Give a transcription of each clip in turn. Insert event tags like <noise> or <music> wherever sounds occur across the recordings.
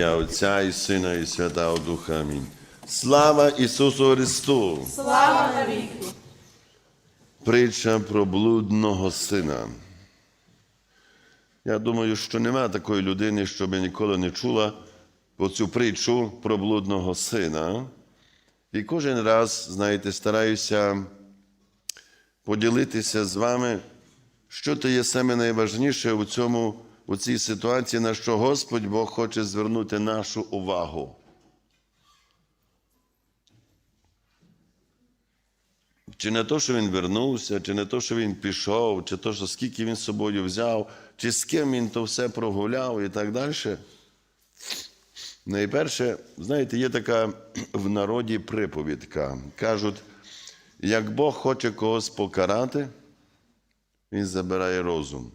ім'я Отця і Сина, і Святого Духа. Амінь. Слава Ісусу Христу! Слава навіки! Притча про блудного сина. Я думаю, що нема такої людини, що би ніколи не чула оцю притчу про блудного сина. І кожен раз, знаєте, стараюся поділитися з вами, що то є саме найважніше у цьому, у цій ситуації, на що Господь Бог хоче звернути нашу увагу. Чи не то, що він вернувся, чи не то, що він пішов, чи то, що скільки він з собою взяв, чи з ким він то все прогуляв і так далі. Найперше, знаєте, є така в народі приповідка. Кажуть, як Бог хоче когось покарати, він забирає розум.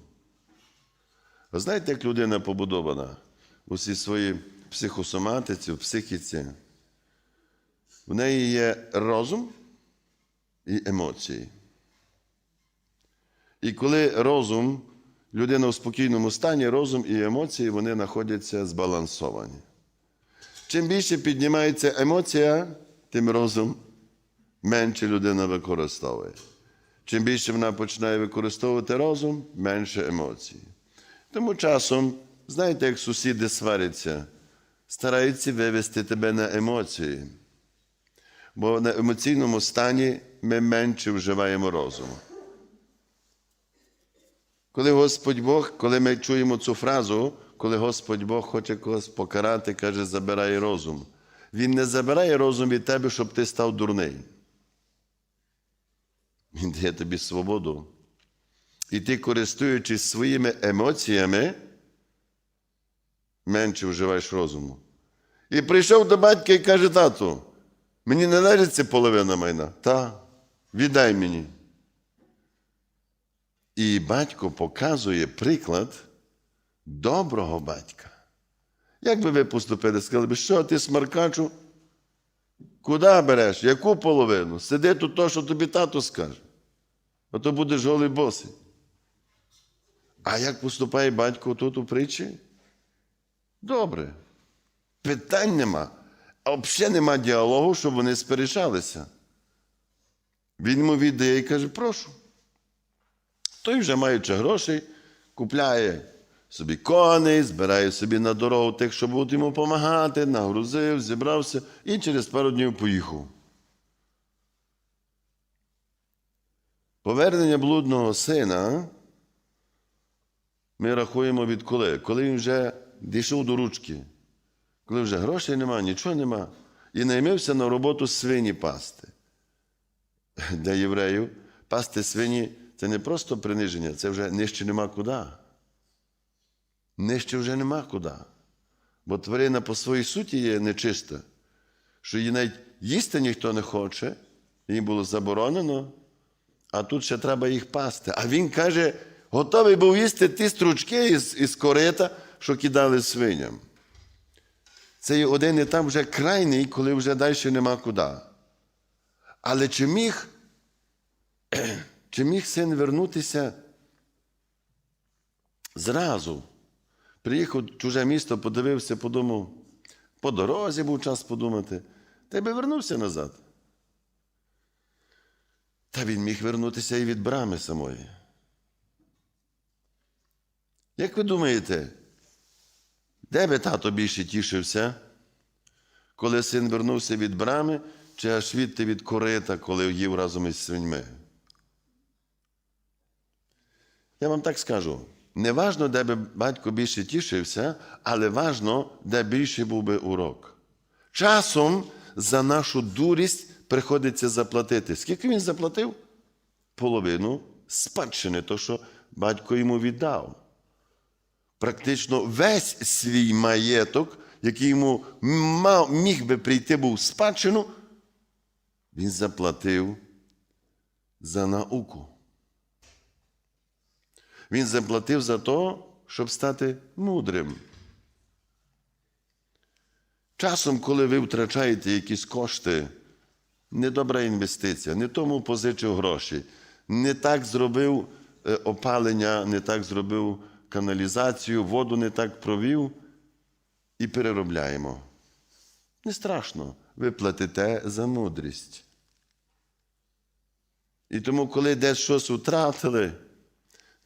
Знаєте, як людина побудована у всій своїй психосоматиці, в психіці? В неї є розум і емоції. І коли розум, людина у спокійному стані, розум і емоції вони знаходяться збалансовані. Чим більше піднімається емоція, тим розум менше людина використовує. Чим більше вона починає використовувати розум, менше емоцій. Тому часом, знаєте, як сусіди сваряться, стараються вивести тебе на емоції. Бо на емоційному стані ми менше вживаємо розуму. Коли Господь Бог, коли ми чуємо цю фразу, коли Господь Бог хоче когось покарати, каже, забирай розум. Він не забирає розум від тебе, щоб ти став дурний. Він дає тобі свободу. І ти, користуючись своїми емоціями, менше вживаєш розуму. І прийшов до батька і каже, тату, мені не належить половина майна. Та, віддай мені. І батько показує приклад доброго батька. Як би ви поступили? Сказали б, що ти смаркачу? Куди береш? Яку половину? Сиди тут то, що тобі тато скаже. А то будеш голий босий. А як поступає батько тут у притчі? Добре. Питань нема. А взагалі нема діалогу, щоб вони сперечалися. Він йому віддає і каже, прошу. Той вже маючи грошей, купляє собі коней, збирає собі на дорогу тих, що будуть йому допомагати, нагрузив, зібрався і через пару днів поїхав. Повернення блудного сина ми рахуємо від коли? Коли він вже дійшов до ручки, коли вже грошей нема, нічого нема, і наймився на роботу свині пасти. <laughs> Для євреїв пасти свині це не просто приниження, це вже нижче нема куди. Нижче вже нема куди. Бо тварина по своїй суті є нечиста, що її навіть їсти ніхто не хоче, їй було заборонено, а тут ще треба їх пасти. А він каже, готовий був їсти ті стручки із, із корита, що кидали свиням. Це є один етап вже крайній, коли вже далі нема куди. Але чи міг, <clears throat> чи міг син вернутися зразу? Приїхав в чуже місто, подивився, подумав, по дорозі був час подумати, та й би вернувся назад. Та він міг вернутися і від брами самої. Як ви думаєте, де би тато більше тішився, коли син вернувся від брами, чи аж відти від корита, коли їв разом із свиньми? Я вам так скажу: не важно, де би батько більше тішився, але важно, де більше був би урок. Часом за нашу дурість приходиться заплатити. Скільки він заплатив? Половину спадщини, то, що батько йому віддав. Практично весь свій маєток, який йому мав, міг би прийти був в спадщину, він заплатив за науку. Він заплатив за те, щоб стати мудрим. Часом, коли ви втрачаєте якісь кошти, недобра інвестиція, не тому позичив гроші, не так зробив е, опалення, не так зробив каналізацію, воду не так провів, і переробляємо. Не страшно, ви платите за мудрість. І тому, коли десь щось втратили,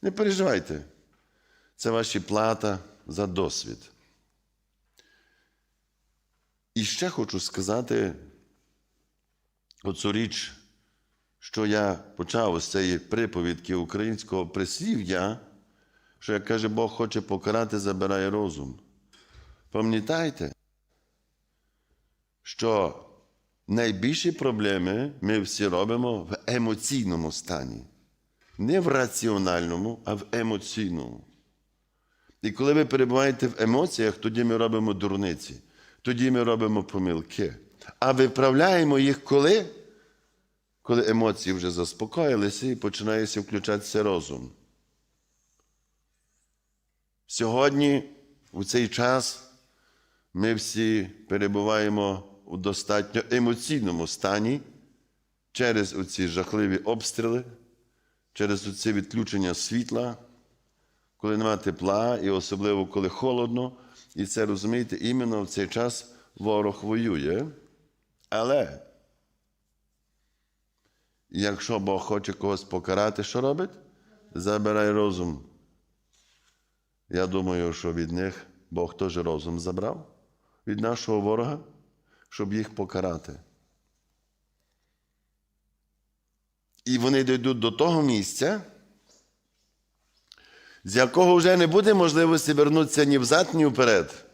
не переживайте. Це ваші плата за досвід. І ще хочу сказати оцю річ, що я почав з цієї приповідки українського прислів'я, що як каже, Бог хоче покарати, забирає розум. Пам'ятайте, що найбільші проблеми ми всі робимо в емоційному стані. Не в раціональному, а в емоційному. І коли ви перебуваєте в емоціях, тоді ми робимо дурниці, тоді ми робимо помилки. А виправляємо їх коли? Коли емоції вже заспокоїлися і починається включатися розум. Сьогодні, у цей час, ми всі перебуваємо у достатньо емоційному стані через оці жахливі обстріли, через оці відключення світла, коли немає тепла, і особливо коли холодно. І це розумієте, іменно в цей час ворог воює. Але якщо Бог хоче когось покарати, що робить? Забирай розум. Я думаю, що від них Бог теж розум забрав від нашого ворога, щоб їх покарати. І вони дійдуть до того місця, з якого вже не буде можливості вернутися ні взад, ні вперед.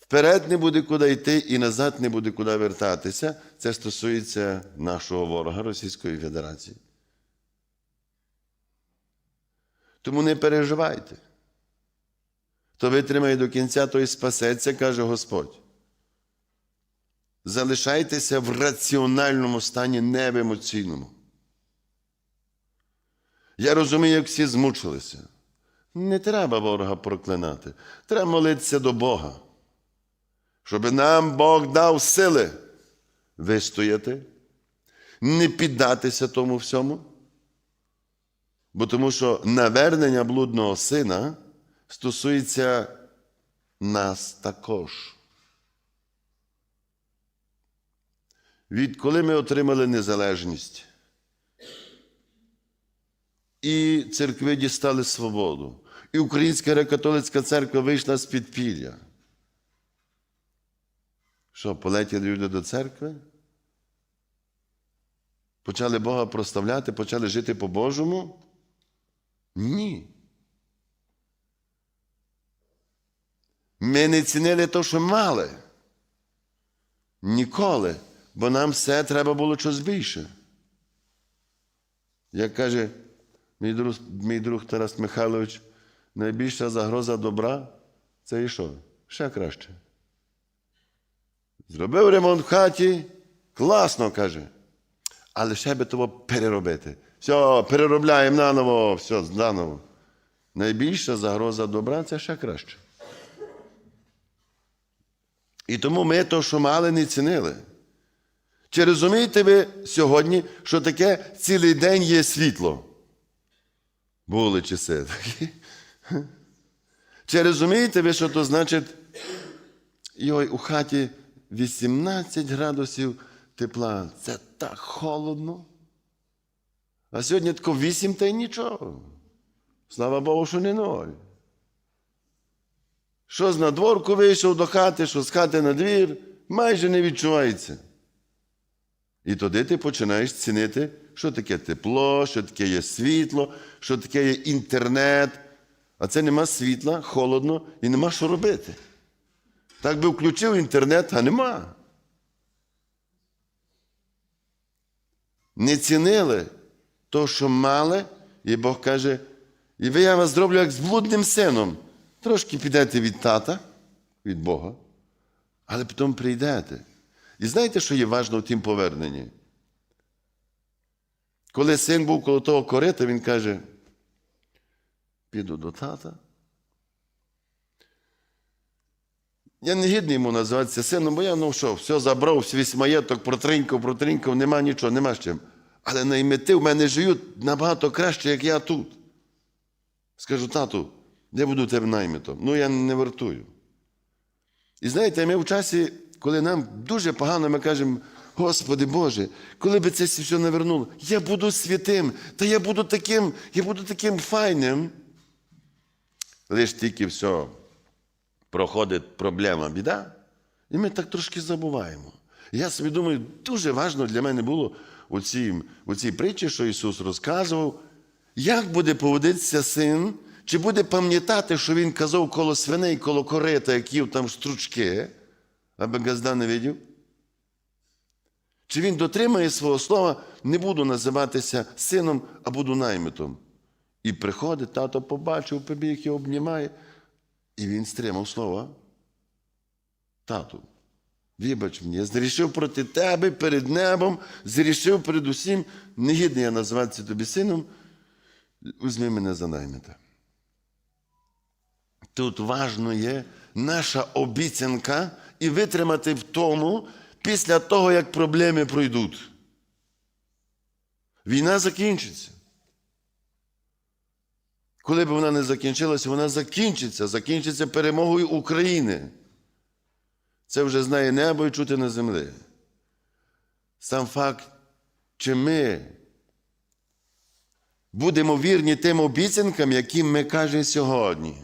Вперед не буде куди йти і назад не буде куди вертатися. Це стосується нашого ворога Російської Федерації. Тому не переживайте. Хто витримає до кінця, той спасеться, каже Господь. Залишайтеся в раціональному стані, не в емоційному. Я розумію, як всі змучилися. Не треба ворога проклинати. Треба молитися до Бога, щоб нам Бог дав сили вистояти, не піддатися тому всьому. Бо тому що навернення блудного сина стосується нас також. Відколи ми отримали незалежність, і церкви дістали свободу, і Українська греко-католицька церква вийшла з підпілля. Що, полетіли люди до церкви? Почали Бога проставляти, почали жити по-божому? Ні. Ми не цінили те, що мали. Ніколи, бо нам все треба було щось більше. Як каже мій друг, мій друг Тарас Михайлович, найбільша загроза добра це і що? Ще краще. Зробив ремонт в хаті, класно каже. Але ще би того переробити. Все, переробляємо наново, все, наново. Найбільша загроза добра це ще краще. І тому ми то, що мали, не цінили. Чи розумієте ви сьогодні, що таке цілий день є світло? Були часи <laughs> такі. Чи розумієте ви, що то значить, йой, у хаті 18 градусів тепла. Це так холодно. А сьогодні тако 8 та й нічого. Слава Богу, що не ноль. Що з надворку вийшов до хати, що з хати на двір, майже не відчувається. І тоді ти починаєш цінити, що таке тепло, що таке є світло, що таке є інтернет. А це нема світла, холодно і нема що робити. Так би включив інтернет, а нема. Не цінили то, що мали, і Бог каже, і ви я вас зроблю як з блудним сином. Трошки підете від тата, від Бога, але потім прийдете. І знаєте, що є важливо в тім поверненні? Коли син був коло того корита, він каже: піду до тата. Я не гідний йому називатися сином, бо я ну що, все забрав, весь маєток, протринькав, протринькав, нема нічого, нема з чим. Але наймети в мене живуть набагато краще, як я тут. Скажу, тату, я буду тебе наймитом. Ну, я не вартую. І знаєте, ми в часі, коли нам дуже погано, ми кажемо, Господи Боже, коли би це все навернуло, я буду святим, та я буду таким, я буду таким файним. Лиш тільки все проходить проблема, біда, і ми так трошки забуваємо. Я собі думаю, дуже важливо для мене було у цій, у цій притчі, що Ісус розказував, як буде поводитися син, чи буде пам'ятати, що він казав коло свиней, коло корита, які там стручки, аби газда не видів? Чи він дотримає свого слова, не буду називатися сином, а буду наймитом. І приходить, тато побачив, побіг і обнімає. І він стримав слова. Тату, вибач мені, я зрішив проти тебе перед небом, зрішив перед усім, не гідний я називатися тобі сином, візьми мене за наймита. Тут важно є наша обіцянка і витримати в тому після того, як проблеми пройдуть. Війна закінчиться. Коли б вона не закінчилася, вона закінчиться, закінчиться перемогою України. Це вже знає небо і чути на землі. Сам факт, чи ми будемо вірні тим обіцянкам, які ми кажемо сьогодні.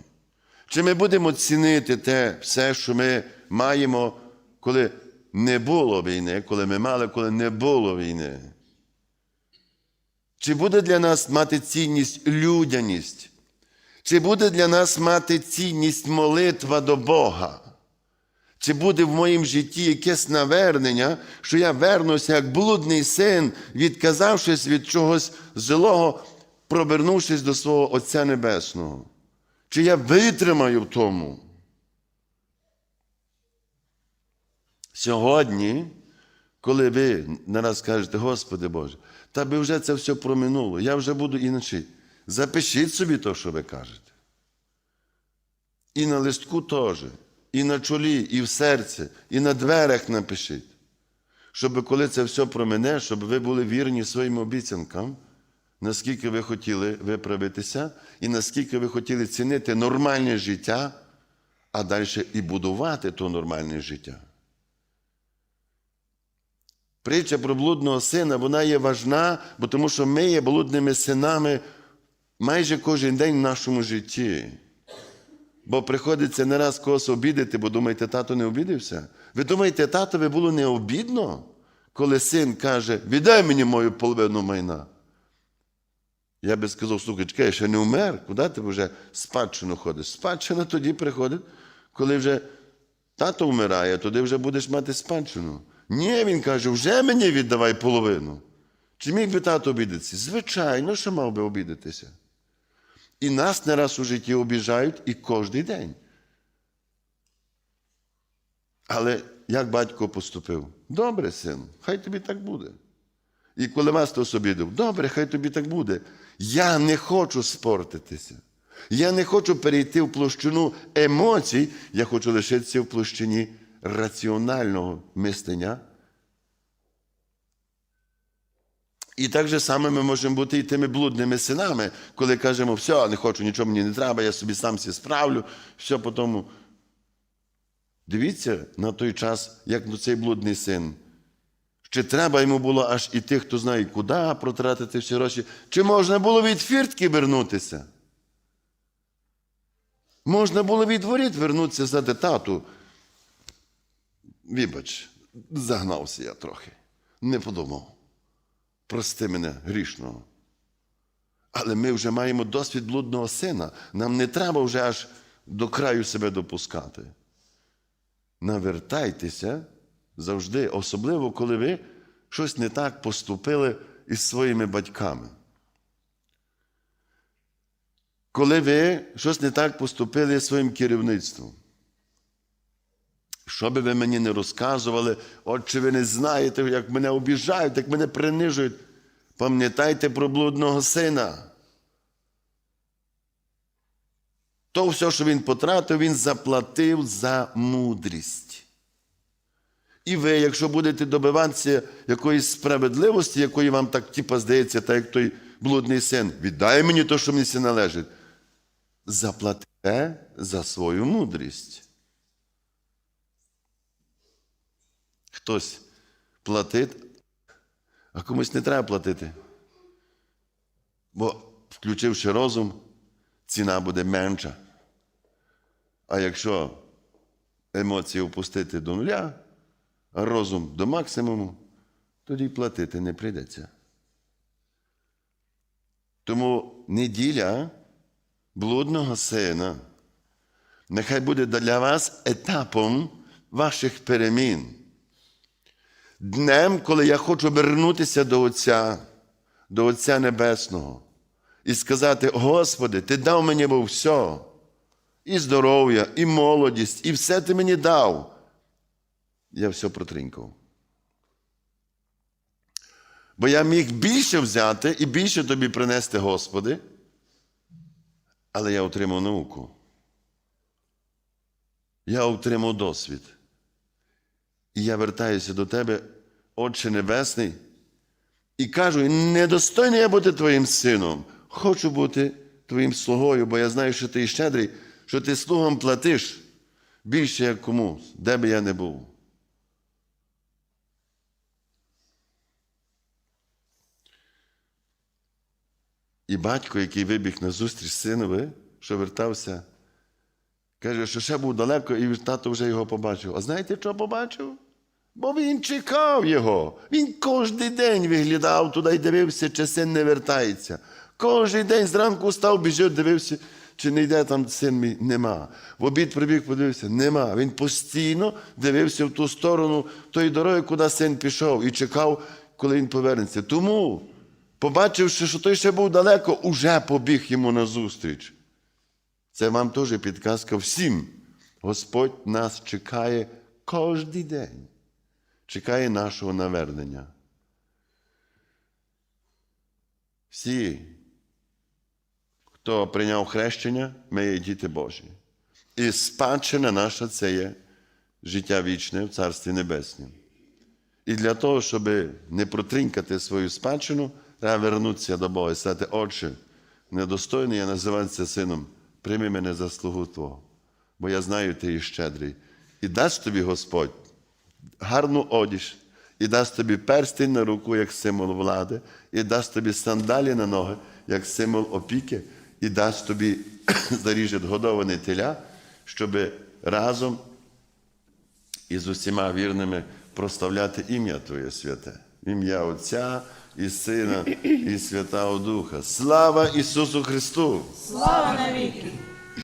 Чи ми будемо цінити те все, що ми маємо, коли не було війни, коли ми мали, коли не було війни? Чи буде для нас мати цінність людяність? Чи буде для нас мати цінність молитва до Бога? Чи буде в моїм житті якесь навернення, що я вернуся як блудний син, відказавшись від чогось злого, провернувшись до свого Отця Небесного? Чи я витримаю в тому? Сьогодні, коли ви нараз кажете, Господи Боже, та би вже це все проминуло, я вже буду іначе. Запишіть собі те, що ви кажете. І на листку теж, і на чолі, і в серці, і на дверях напишіть. Щоб коли це все промине, щоб ви були вірні своїм обіцянкам, наскільки ви хотіли виправитися, і наскільки ви хотіли цінити нормальне життя, а далі і будувати то нормальне життя. Притча про блудного сина, вона є важна, бо тому що ми є блудними синами майже кожен день в нашому житті. Бо приходиться не раз когось обідати, бо думаєте, тато не обідався. Ви думаєте, татові було не обідно, коли син каже, віддай мені мою половину майна. Я би сказав, слухай, чекай, я ще не вмер, куди ти вже спадщину ходиш? Спадщина тоді приходить, коли вже тато вмирає, тоді вже будеш мати спадщину. Ні, він каже, вже мені віддавай половину. Чи міг би тато обідатися? Звичайно, що мав би обідатися. І нас не раз у житті обіжають і кожен день. Але як батько поступив? Добре, син, хай тобі так буде. І коли вас хтось обідав, добре, хай тобі так буде. Я не хочу спортитися. Я не хочу перейти в площину емоцій, я хочу лишитися в площині раціонального мислення. І так же саме ми можемо бути і тими блудними синами, коли кажемо, все, не хочу, нічого мені не треба, я собі сам все справлю, все по тому. Дивіться на той час, як ну, цей блудний син. Чи треба йому було аж і тих, хто знає, куди протратити всі гроші, чи можна було від фіртки вернутися? Можна було від воріт вернутися за тату. Вибач, загнався я трохи, не подумав. Прости мене грішного. Але ми вже маємо досвід блудного сина. Нам не треба вже аж до краю себе допускати. Навертайтеся завжди, особливо, коли ви щось не так поступили із своїми батьками. Коли ви щось не так поступили із своїм керівництвом. Що би ви мені не розказували, от чи ви не знаєте, як мене обіжають, як мене принижують, пам'ятайте про блудного сина. То все, що він потратив, він заплатив за мудрість. І ви, якщо будете добиватися якоїсь справедливості, якої вам так типа здається, так як той блудний син, віддай мені те, що мені належить, заплатите за свою мудрість. Хтось платить, а комусь не треба платити. Бо, включивши розум, ціна буде менша. А якщо емоції опустити до нуля, а розум до максимуму, тоді й платити не прийдеться. Тому неділя блудного сина нехай буде для вас етапом ваших перемін. Днем, коли я хочу вернутися до Отця, до Отця Небесного, і сказати: Господи, Ти дав мені був все, і здоров'я, і молодість, і все ти мені дав. Я все протринькав. Бо я міг більше взяти і більше тобі принести, Господи, але я отримав науку. Я отримав досвід. І я вертаюся до тебе, Отче Небесний, і кажу: недостойний я бути твоїм сином. Хочу бути твоїм слугою, бо я знаю, що ти щедрий, що ти слугам платиш більше, як комусь, де би я не був. І батько, який вибіг на зустріч синові, що вертався, каже, що ще був далеко, і тато вже його побачив. А знаєте, що побачив? Бо він чекав його. Він кожен день виглядав туди і дивився, чи син не вертається. Кожен день зранку став, біжив, дивився, чи не йде там син мій. Нема. В обід прибіг, подивився, нема. Він постійно дивився в ту сторону тої дороги, куди син пішов, і чекав, коли він повернеться. Тому, побачивши, що той ще був далеко, уже побіг йому назустріч. Це вам теж підказка всім. Господь нас чекає кожен день. Чекає нашого навернення. Всі, хто прийняв хрещення, ми є діти Божі. І спадщина наша це є життя вічне в Царстві Небеснім. І для того, щоб не протринькати свою спадщину, треба вернутися до Бога і сказати, Отче, недостойний я називатися сином, прийми мене за слугу Твого, бо я знаю, ти є щедрий. І дасть тобі Господь гарну одіж, і дасть тобі перстень на руку, як символ влади, і дасть тобі сандалі на ноги, як символ опіки, і дасть тобі <clears throat> заріже годоване теля, щоб разом із усіма вірними проставляти ім'я Твоє святе, ім'я Отця і Сина, і Святого Духа. Слава Ісусу Христу! Слава навіки!